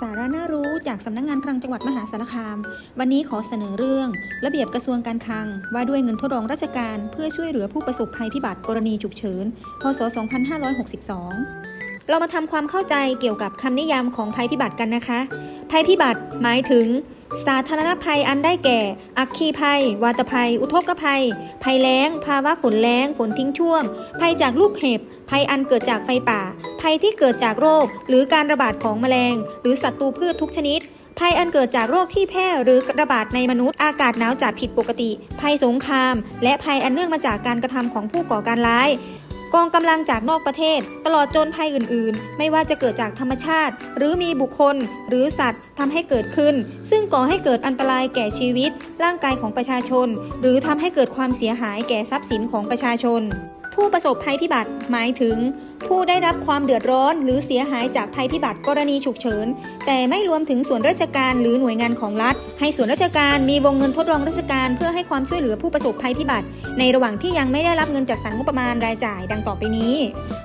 สาระน่ารู้จากสำนักงานคลังจังหวัดมหาสารคาม วันนี้ขอเสนอเรื่อง ระเบียบกระทรวงการคลัง ว่าด้วยเงินทดลองราชการ เพื่อช่วยเหลือผู้ประสบภัยพิบัติกรณีฉุกเฉิน พศ 2562 เรามาทำความเข้าใจเกี่ยวกับคำนิยามของภัยพิบัติกันนะคะ ภัยพิบัติหมายถึง สาธารณภัยอันได้แก่ อัคคีภัย วาตภัย อุทกภัย ภัยแล้ง ภาวะฝนแล้ง ฝนทิ้งช่วง ภัยจากลูกเห็บ ภัยอันเกิดจากไฟป่า ภัยที่เกิดจากโรค หรือการระบาดของแมลง หรือศัตรูพืชทุกชนิด ภัยอันเกิดจากโรคที่แพร่หรือระบาดในมนุษย์ อากาศหนาวจัดผิดปกติ ภัยสงคราม และภัยอันเนื่องมาจากการกระทำของผู้ก่อการร้าย กองกำลังจากนอกประเทศ ตลอดจนภัยอื่น ๆ ไม่ว่าจะเกิดจากธรรมชาติ หรือมีบุคคล หรือสัตว์ทำให้เกิดขึ้น ซึ่งก่อให้เกิดอันตรายแก่ชีวิต ร่างกายของประชาชน หรือทำให้เกิดความเสียหายแก่ทรัพย์สินของประชาชน ผู้ประสบภัยพิบัติหมายถึง ผู้ได้รับความเดือดร้อน หรือเสียหายจากภัยพิบัติกรณีฉุกเฉิน แต่ไม่รวมถึงส่วนราชการหรือหน่วยงานของรัฐ ให้ส่วนราชการมีวงเงินทดลองราชการเพื่อให้ความช่วยเหลือผู้ประสบภัยพิบัติ ในระหว่างที่ยังไม่ได้รับเงินจัดสรรงบประมาณรายจ่ายดังต่อไปนี้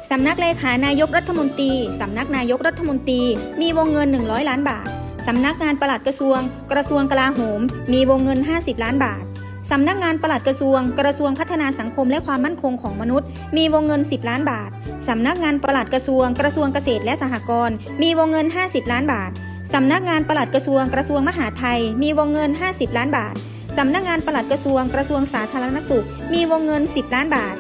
สำนักเลขานายกรัฐมนตรีสำนักนายกรัฐมนตรี มีวงเงิน 100 ล้านบาทสำนักงานปลัดกระทรวง กระทรวงกลาโหม มีวงเงิน 50 ล้านบาท สำนักงานปลัดกระทรวง กระทรวงพัฒนาสังคมและความมั่นคงของมนุษย์ มีวงเงิน 10 ล้านบาท สำนักงานปลัดกระทรวง กระทรวงเกษตรและสหกรณ์ มีวงเงิน 50 ล้านบาท สำนักงานปลัดกระทรวง กระทรวงมหาดไทย มีวงเงิน 50 ล้านบาท สำนักงานปลัดกระทรวง กระทรวงสาธารณสุข มีวงเงิน 10 ล้านบาท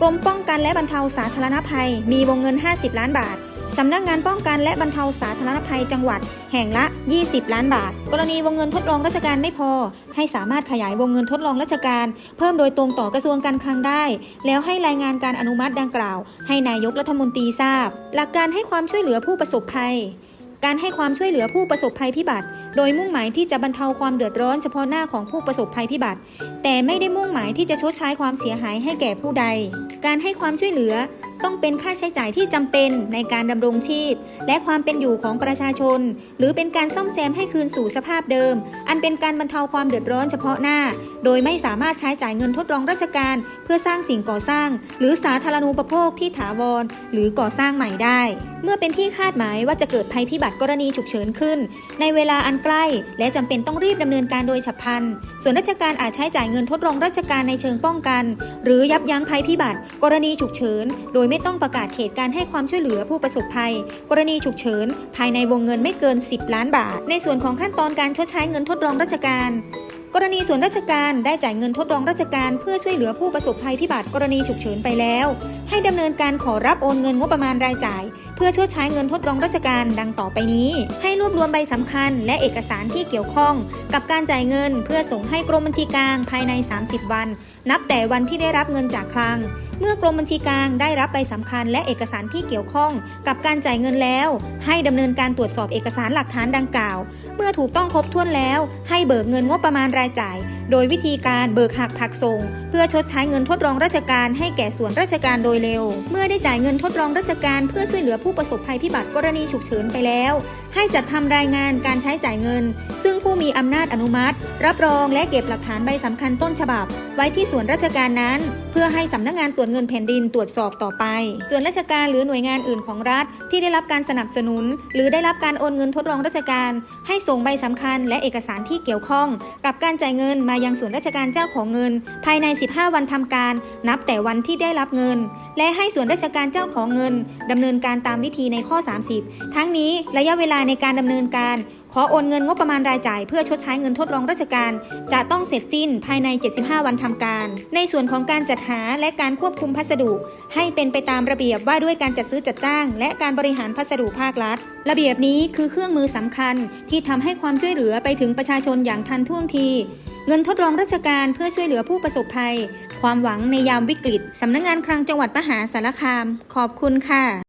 กรมป้องกันและบรรเทาสาธารณภัย มีวงเงิน 50 ล้านบาท สำนักงานป้องกันและบรรเทาสาธารณภัยจังหวัด แห่งละ 20 ล้านบาท กรณีวงเงินทดลองราชการไม่พอ ให้สามารถขยายวงเงินทดลองราชการ เพิ่มโดยตรงต่อกระทรวงการคลังได้ แล้วให้รายงานการอนุมัติดังกล่าว ให้นายกรัฐมนตรีทราบ หลักการให้ความช่วยเหลือผู้ประสบภัยการให้ความช่วยเหลือผู้ประสบภัยพิบัติ โดยมุ่งหมายที่จะบรรเทาความเดือดร้อนเฉพาะหน้าของผู้ประสบภัยพิบัติ แต่ไม่ได้มุ่งหมายที่จะชดใช้ความเสียหายให้แก่ผู้ใด การให้ความช่วยเหลือ ต้องเป็นค่าใช้จ่ายที่จำเป็นในการดำรงชีพ และความเป็นอยู่ของประชาชน หรือเป็นการซ่อมแซมให้คืนสู่สภาพเดิม อันเป็นการบรรเทาความเดือดร้อนเฉพาะหน้า โดยไม่สามารถใช้จ่ายเงินทดลองราชการ เพื่อสร้างสิ่งก่อสร้าง หรือสาธารณูปโภคที่ถาวร หรือก่อสร้างใหม่ได้ เมื่อเป็นที่คาดหมายว่าจะเกิดภัยพิบัติกรณีฉุกเฉินขึ้น ในเวลาอันใกล้ และจำเป็นต้องรีบดำเนินการโดยฉับพลัน ส่วนราชการอาจใช้จ่ายเงินทดลองราชการในเชิงป้องกัน หรือยับยั้งภัยพิบัติ กรณีฉุกเฉิน โดยไม่ต้องประกาศเขตการให้ความช่วยเหลือผู้ประสบภัย กรณีฉุกเฉิน ภายในวงเงินไม่เกิน 10 ล้านบาท ในส่วนของขั้นตอนการชดใช้เงินทดลองราชการ กรณีส่วนราชการได้จ่ายเงินทดลองราชการ เพื่อช่วยเหลือผู้ประสบภัยพิบัติกรณีฉุกเฉินไปแล้ว ให้ดำเนินการขอรับโอนเงินงบประมาณรายจ่าย เพื่อชดใช้เงินทดลองราชการดังต่อไปนี้ ให้รวบรวมใบสำคัญ และเอกสารที่เกี่ยวข้อง กับการจ่ายเงิน เพื่อส่งให้กรมบัญชีกลางภายใน 30 วัน นับแต่วันที่ได้รับเงินจากคลัง เมื่อกรมบัญชีกลางได้รับใบสำคัญและเอกสารที่เกี่ยวข้องกับการจ่ายเงินแล้ว ให้ดำเนินการตรวจสอบเอกสารหลักฐานดังกล่าว เมื่อถูกต้องครบถ้วนแล้ว ให้เบิกเงินงบประมาณรายจ่าย โดยวิธีการเบิกหักผักส่ง เพื่อชดใช้เงินทดลองราชการให้แก่ส่วนราชการโดยเร็ว เมื่อได้จ่ายเงินทดลองราชการเพื่อช่วยเหลือผู้ประสบภัยพิบัติกรณีฉุกเฉินไปแล้ว ให้จัดทำรายงานการใช้จ่ายเงิน ซึ่งผู้มีอำนาจอนุมัติ รับรองและเก็บหลักฐานใบสำคัญต้นฉบับ ไว้ที่ส่วนราชการนั้น เพื่อให้สำนักงานตรวจเงินแผ่นดินตรวจสอบต่อไป ส่วนราชการหรือหน่วยงานอื่นของรัฐ ที่ได้รับการสนับสนุน หรือได้รับการโอนเงินทดลองราชการ ให้ส่งใบสำคัญและเอกสารที่เกี่ยวข้อง กับการจ่ายเงินมายังส่วนราชการเจ้าของเงิน ภายใน 15 วันทำการ นับแต่วันที่ได้รับเงิน และให้ส่วนราชการเจ้าของเงินดำเนินการตามวิธีในข้อ 30 ทั้งนี้ระยะเวลาในการดำเนินการ ขอโอนเงินงบประมาณรายจ่าย เพื่อชดใช้เงินทดลองราชการ จะต้องเสร็จสิ้นภายใน 75 วันทำการ ในส่วนของการจัดหาและการควบคุมพัสดุ ให้เป็นไปตามระเบียบว่าด้วยการจัดซื้อจัดจ้าง และการบริหารพัสดุภาครัฐ ระเบียบนี้คือเครื่องมือสำคัญที่ทำให้ความช่วยเหลือไปถึงประชาชนอย่างทันท่วงที เงินทดลองราชการเพื่อช่วยเหลือผู้ประสบภัย ความหวังในยามวิกฤต สำนักงานคลังจังหวัดมหาสารคาม ขอบคุณค่ะ